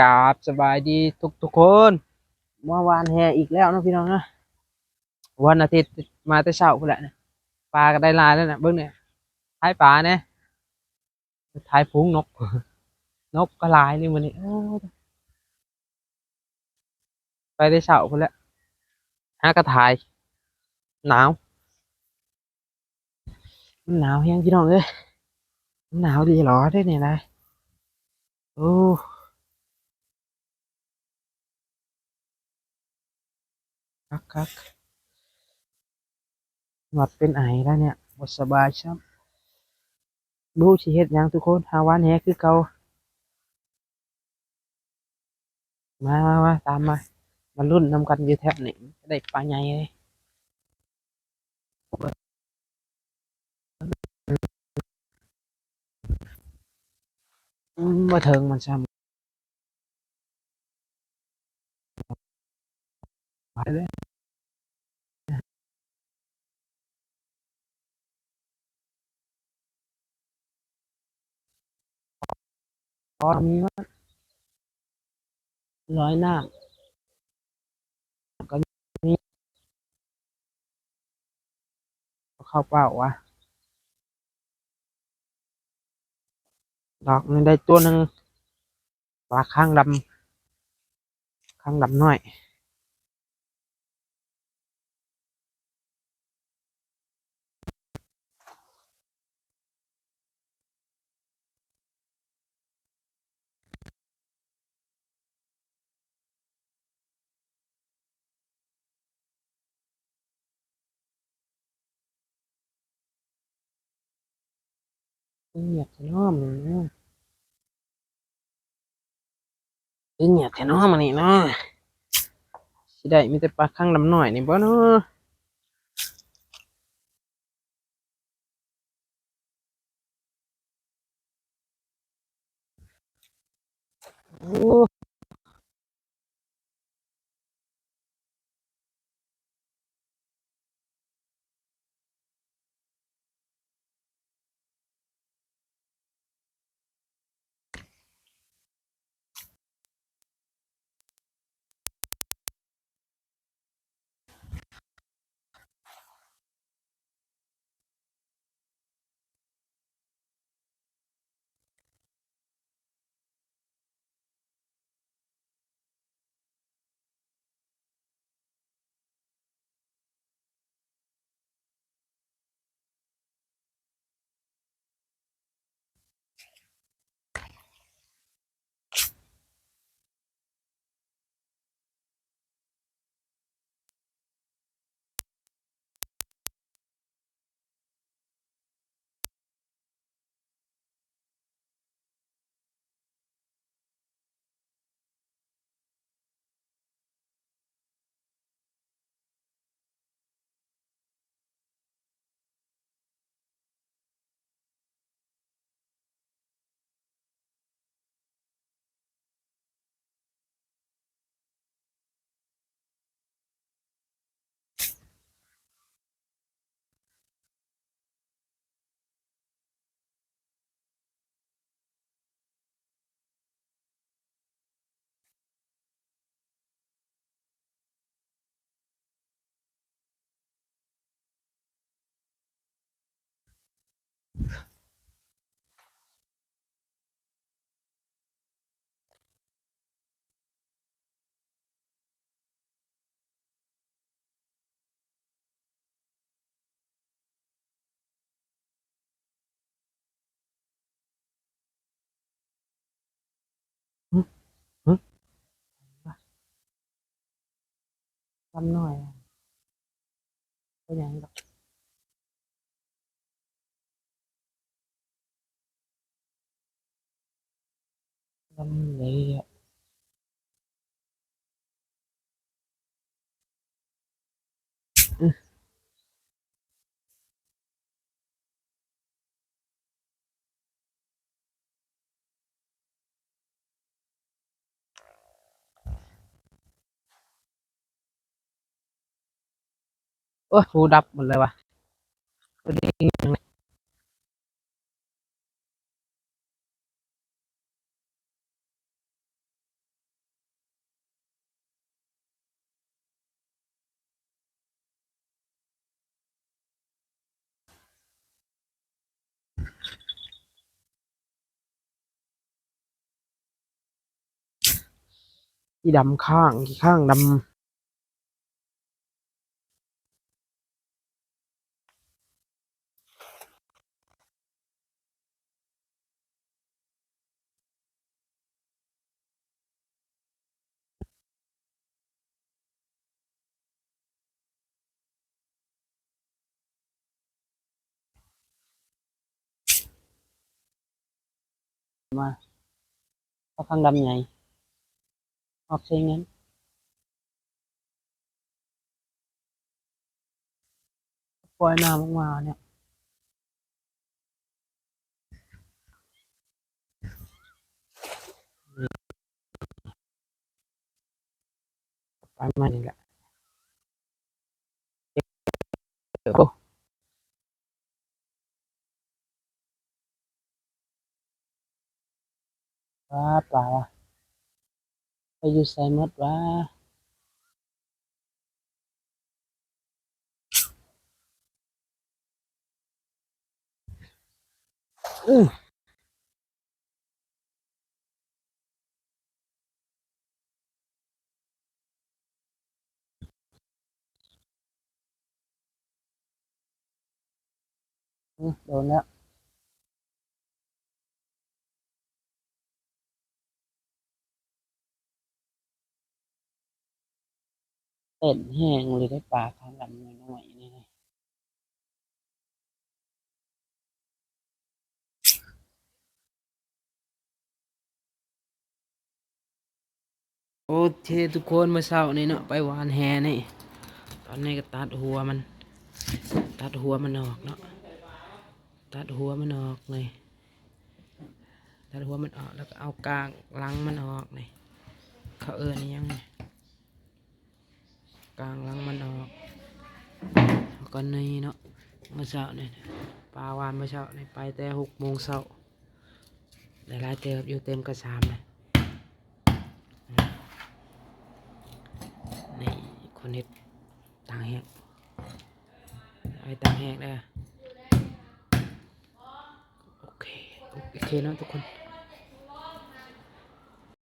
กราบสบายดีทุกทุกๆคนเมื่อวานแห่อีกแล้วนะพี่น้องนะวันอาทิตย์มาแต่เช้าพุ่นแหละนะปลาก็ได้ลายแล้วนะเบิ่งเนี่ยท้ายปลาเนี่ยท้ายพุงนก นกก็ลายนี่มันนี่ไปได้เช้าพุ่นแหล้วหากระถ่าย หนาวมันหนาวแฮงพี่น้องเอ้ยหนาวดีหรอได้เนี่ยนะโอ้ คักคักหวัดเป็นไอแล้วเนี่ยบ่สบายช้ำบูสิเฮ็ดยังทุกคนหาวันแฮคือเกามามามาตามมา มารุ่นนำกันอยู่แถบนี้ได้ปลาใหญ่เลยมบ่เทิงมันซ้ำไปเลย อมีว่าร้อยน้ำก็มีเข้าเป้าวะดอกนึงได้ตัวหนึ่งปลาข้างดำข้างดำน้อย เงียบแท้เน้อมันเนาะเงียบแท้เน้อมันนี่เนาะสิได้มีแต่ปลาข้างดำหน่อยนี่บ่เนาะโอ้ ดำน้อยอะก็ยังดอกดำเลยอะ โอ้ฟูดับหมดเลยวะตัวนี้ที่ดำข้างข้างดำ มาเอาข้างดำใหญ่ออกใช่งั้นปล่อยน้ำออกมาเนี่ย ประมาณนี้แหละเดี๋ย วว้าปล่าวะไปอยู่ไซมดวะอื้ออื้อโดนแล้ว ต้นแห้งเลยได้ปลาข้างดำน้อยๆนี่นะโอเคทุกคนเมื่อเช้านี้เนาะไปหวานแหนี่ ตอนนี้ก็ตัดหัวมัน ตัดหัวมันออกเนาะตัดหัวมันออกเลยตัดหัวมันออกแล้วก็เอากลางลังมันออกเลยเขาเอินอิหยังนี่ กลางหลังมันออกก็นี่เนาะเมื่อเช้าเนี่ยปลาวานเมื่อเช้านี่ไปแต่หกโมงเช้าหลายเติบอยู่เต็มกระชามเลยนี่คนเห็ดต่างแหกไอ้ต่างแหกได้โอเค โอเคเนาะทุกคน